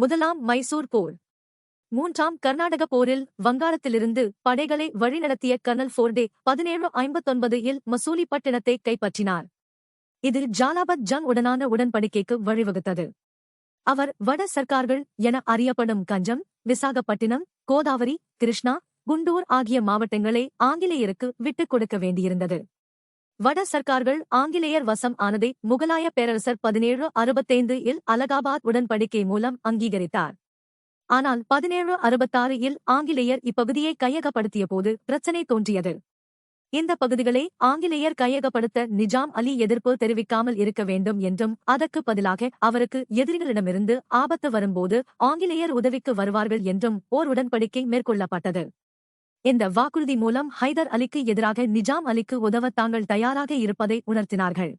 முதலாம் மைசூர் போர். மூன்றாம் கர்நாடக போரில் வங்காளத்திலிருந்து படைகளை வழிநடத்திய கர்னல் ஃபோர்டே பதினேழு ஐம்பத்தொன்பது இல் மசூலிப்பட்டினத்தை கைப்பற்றினார். இது ஜாலாபத் ஜங் உடனான உடன்படிக்கைக்கு வழிவகுத்தது. அவர் வட சர்க்கார்கள் என அறியப்படும் கஞ்சம் விசாகப்பட்டினம் கோதாவரி கிருஷ்ணா குண்டூர் ஆகிய மாவட்டங்களை ஆங்கிலேயருக்கு விட்டுக் கொடுக்க வேண்டியிருந்தது. வட சர்க்கார்கள் ஆங்கிலேயர் வசம் ஆனதை முகலாய பேரரசர் பதினேழு அறுபத்தைந்து இல் அலகாபாத் உடன்படிக்கை மூலம் அங்கீகரித்தார். ஆனால் பதினேழு அறுபத்தாறு இல் ஆங்கிலேயர் இப்பகுதியை கையகப்படுத்திய போது பிரச்சனை தோன்றியது. இந்த பகுதிகளை ஆங்கிலேயர் கையகப்படுத்த நிஜாம் அலி எதிர்ப்பு தெரிவிக்காமல் இருக்க வேண்டும் என்றும் அதற்கு பதிலாக அவருக்கு எதிரிகளிடமிருந்து ஆபத்து வரும்போது ஆங்கிலேயர் உதவிக்கு வருவார்கள் என்றும் ஓர் உடன்படிக்கை மேற்கொள்ளப்பட்டது. இந்த வாக்குறுதி மூலம் ஹைதர் அலிக்கு எதிராக நிஜாம் அலிக்கு உதவ தாங்கள் தயாராக இருப்பதை உணர்த்தினார்கள்.